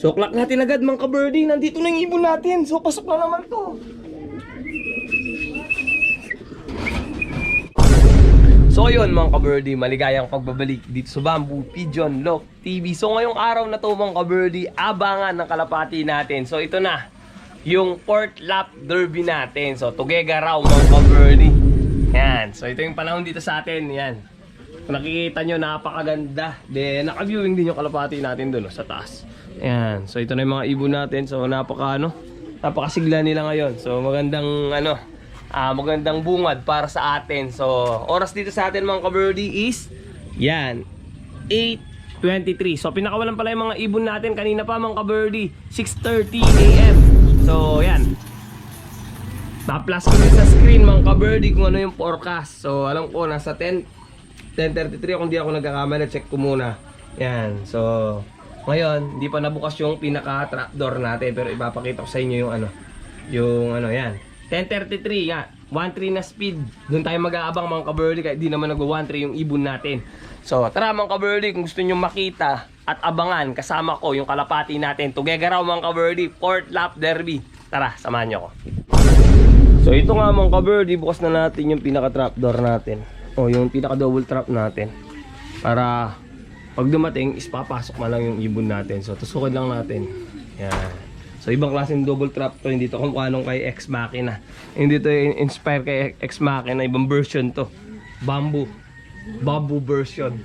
So, clock natin agad mga ka-birdie. Nandito na yung ibon natin. So, pasok na naman to. So ayun mga ka-birdie, maligayang pagbabalik dito sa Bamboo Pigeon Lock TV. So ngayong araw na to mga ka-birdie, abangan ng kalapati natin. So ito na, yung Port Lap Derby natin. So tugega raw mga ka-birdie. Yan, so ito yung panahon dito sa atin. Yan. Nakikita nyo, napakaganda. Then naka-viewing din yung kalapati natin doon sa taas. Yan, so ito na yung mga ibon natin. So napaka ano, napakasigla nila ngayon. So magandang ano, ah magandang bungad para sa atin. So, oras dito sa atin mga ka-birdie is yan, 8.23. So, pinakawalan pala yung mga ibon natin kanina pa mga ka-birdie, 6.30 a.m. So, yan. Pa-plus ko sa screen mga ka-birdie kung ano yung forecast. So, alam ko nasa 10, 10.33 kung di ako nagkakamali, check ko muna. Yan. So, ngayon, hindi pa nabukas yung pinaka-trapdoor natin pero ipapakita ko sa inyo yung ano, yung ano yan. 10.33 nga, 1.3 na speed. Doon tayo mag-aabang mga ka-birdie kahit di naman nag-1.3 yung ibon natin. So, tara mga ka-birdie, kung gusto nyo makita at abangan, kasama ko yung kalapati natin. Together raw mga ka-birdie, Port Lap Derby. Tara, samahan nyo ako. So, ito nga mga ka-birdie, bukas na natin yung pinaka-trapdoor natin. O, yung pinaka-double trap natin. Para pag dumating, is papasok na lang yung ibon natin. So, tusukin lang natin. Yan. So ibang klaseng double trap to, hindi to kumukha nung kay Ex Machina. Hindi to inspire kay Ex Machina, ibang version to. Bamboo. Bamboo version.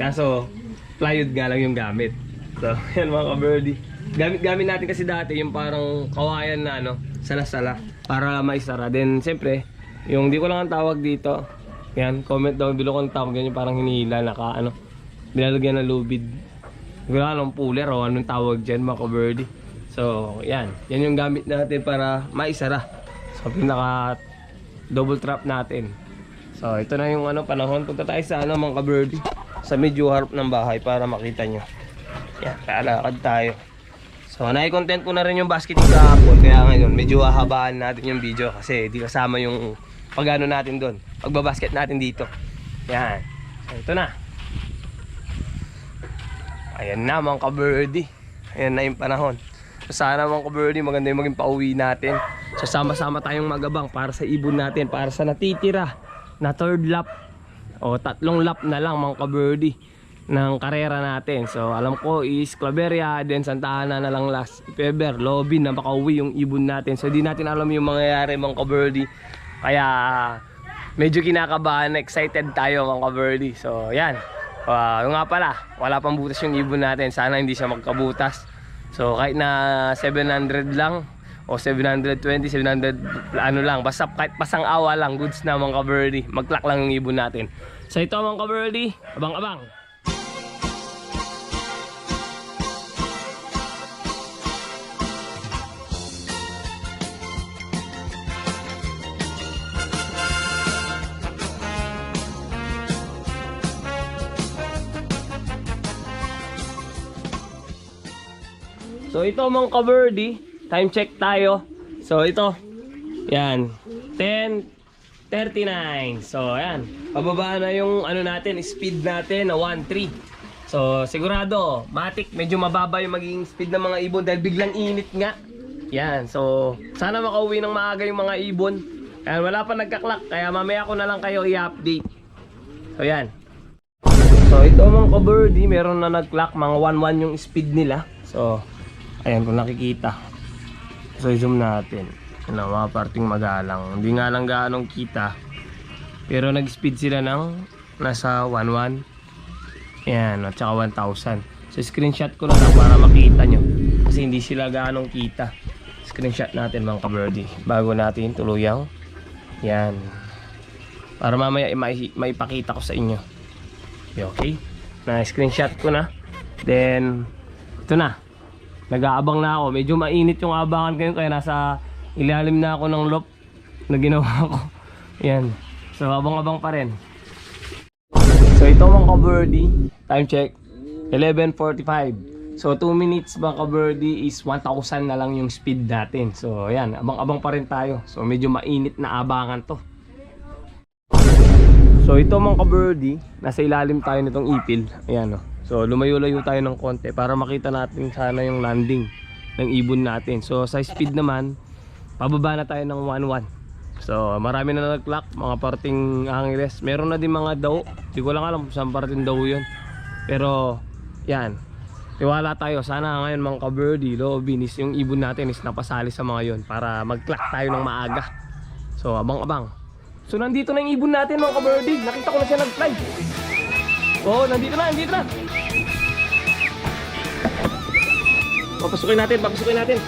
Kaso plywood nga lang yung gamit. So yan mga ka-birdie. Gamit gamit natin kasi dati yung parang kawayan na ano, sala-sala para maisara. Then siyempre, yung di ko lang ang tawag dito. Yan, comment down below kung tawag yan yung parang hinihila naka ano, nilalagyan ng lubid. Ko lang puller o anong tawag dyan mga ka-birdie. So, yan. Yan yung gamit natin para maisara. So, pinaka double trap natin. So, ito na yung ano panahon. Punta tayo sa ano mga ka-birdie. Sa medyo harap ng bahay para makita nyo. Yan, lalakad tayo. So, nai-content ko na rin yung basketing kahapon. Kaya ngayon, medyo hahabaan natin yung video kasi di kasama yung pagano natin doon. Pagbabasket natin dito. Yan. So, ito na. Ayan na mga ka-birdie. Ayan na yung panahon. So, sana mga ka-birdie maganda yung maging pauwi natin. So sama-sama tayong magabang para sa ibon natin. Para sa natitira na third lap o tatlong lap na lang mga ka-birdie ng karera natin. So alam ko is Claveria, then Santa Ana na lang last. If ever, lobby na makauwi yung ibon natin. So di natin alam yung mangyayari mga ka-birdie. Kaya medyo kinakabahan, excited tayo mga ka-birdie. So yan. Uh, yung nga pala, wala pang butas yung ibon natin. Sana hindi siya magkabutas. So kahit na 700 lang o 720, 700 ano lang, basta kahit pasang awa lang, goods na mga ka-birdie. Mag-clock lang yung ibon natin. So ito mga ka-birdie, abang-abang. So ito mga ka-birdie, time check tayo. So ito, yan, 10.39. So ayan, pababa na yung ano natin, speed natin na 1.3. So sigurado, matik, medyo mababa yung magiging speed ng mga ibon dahil biglang init nga. Yan, so sana makauwi ng maaga yung mga ibon. Kaya wala pa nagka-clock, kaya mamaya ko na lang kayo i-update. So yan. So ito mga ka-birdie, meron na nag-clock, mga 1.1 yung speed nila. So, ayan kung nakikita. So zoom natin. Ano, mga parting magalang. Hindi nga lang gaanong kita. Pero nag-speed sila ng nasa 1.1. Ayan, at saka 1,000. So screenshot ko na lang para makita nyo. Kasi hindi sila gaanong kita. Screenshot natin mga ka-birdie. Bago natin tuluyang. Yan. Para mamaya mai- maipakita ko sa inyo. Okay? Na screenshot ko na. Then, ito na. Nag-aabang na ako. Medyo mainit yung abangan yun kaya nasa ilalim na ako ng loop na ginawa ko. Yan. So, abang-abang pa rin. So, ito mga ka-birdie. Time check. 11.45. So, 2 minutes mga ka-birdie is 1,000 na lang yung speed natin. So, ayan. Abang-abang pa rin tayo. So, medyo mainit na abangan to. So ito mga ka-birdie, nasa ilalim tayo nitong ipil. Ayan o. So lumayo-layo tayo ng konti para makita natin sana yung landing ng ibon natin. So sa speed naman, pababa na tayo ng 1-1. So marami na nag-clock, mga parting Angeles. Meron na din mga daw. Hindi ko lang alam kung saan parting daw yun. Pero yan. Tiwala tayo. Sana ngayon mga ka-birdie, Lobin is yung ibon natin is napasali sa mga yon para mag-clock tayo ng maaga. So abang-abang. So nandito na yung ibon natin mga ka-birdie. Nakita ko na siya nag-fly. Oo, nandito na, nandito na. Papasukin natin, papasukin natin.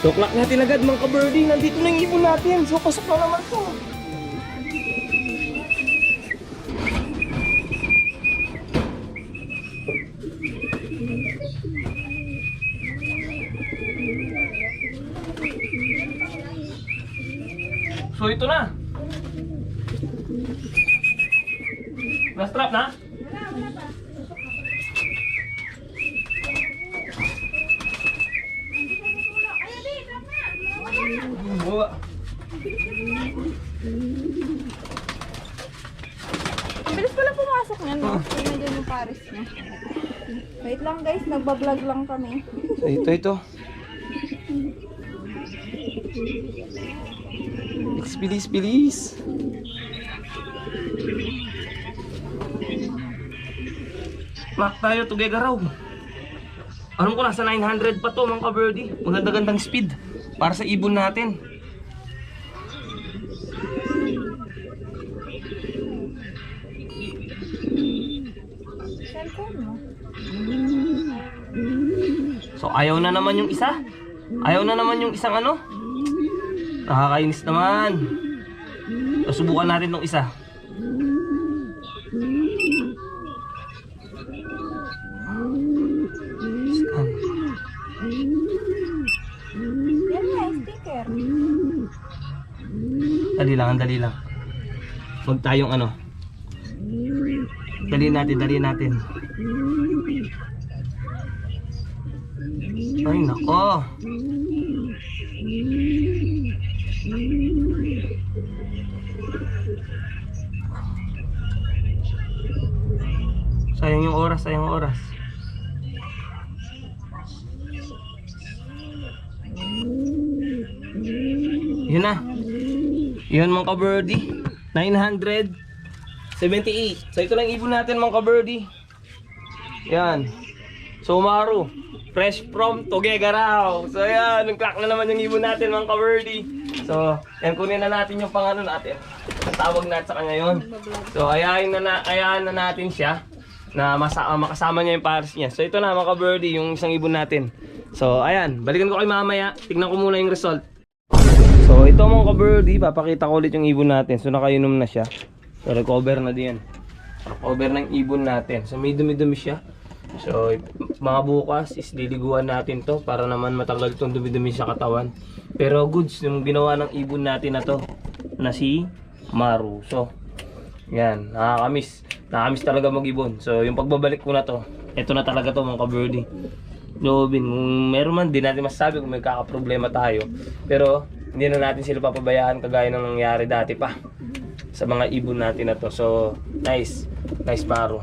Clock natin agad mga ka-birdie. Nandito na yung ibon natin. So pasok na naman to. So ito na. Last trap na? Buwa. Bilis pala pumasok niya, no? Tingnan dyan yung Paris niya. Wait lang guys, nagbablog lang kami. Ito ito. Bilis, bilis, bilis. Mac tayo, together raw. Alam ko nasa 900 pa to mga ka-birdie. Maganda-gandang speed para sa ibon natin. Ayaw na naman yung isa. Ayaw na naman yung isang ano. Nakakainis naman. Subukan natin tong isa. Sticker. Dali lang, dali lang. Huwag tayong ano. Dali natin, dali natin. Ay, nako. Sayang yung oras, sayang yung oras. Yun na. Yun mga ka-birdie. 978. So ito lang ibon natin mga ka-birdie. Yan. So Maru. Fresh from Tuguegarao. So yan. Nag-clock na naman yung ibon natin mga ka-birdie. So yan kunin na natin yung pangano natin. Tawag natin sa kanya yun. So ayahin na, na, ayahin na natin siya na masa, ah, makasama niya yung pares niya. So ito na mga ka-birdie yung isang ibon natin. So ayan. Balikan ko kay mamaya. Tignan ko muna yung result. So ito mga ka-birdie, papakita ko ulit yung ibon natin. So nakainom na siya. So recover na din yan. Recover ng ibon natin. So may dumi-dumi siya. So mga bukas is liliguan natin to para naman matanggal itong dumi-dumi sa katawan. Pero goods yung ginawa ng ibon natin na to na si Maru. So yan, nakakamiss. Nakakamiss talaga mag-ibon. So yung pagbabalik ko na to, ito na talaga to mga ka-birdie. Lobin, kung meron man, di natin masasabi kung may kakaproblema tayo. Pero, hindi na natin sila papabayaan kagaya ng nangyari dati pa sa mga ibon natin na to. So, nice. Nice paro.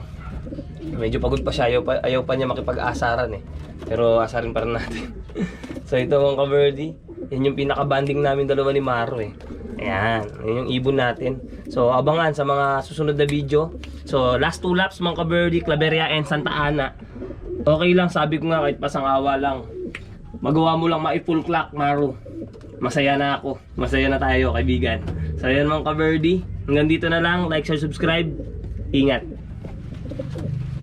Medyo pagod pa siya. Ayaw pa, ayaw pa niya makipag-asaran eh. Pero asarin pa rin natin. so, ito mga ka-birdie. Yan yung pinaka-banding namin dalawa ni Maro eh. Ayan. Yan yung ibon natin. So, abangan sa mga susunod na video. So, last two laps mga ka-birdie, Claveria and Santa Ana. Okay lang, sabi ko nga kahit pasang-awa lang. Magawa mo lang ma-full clock, Maru. Masaya na ako. Masaya na tayo, kaibigan. So, yan mga ka-birdie. Hanggang dito na lang. Like, share, subscribe. Ingat.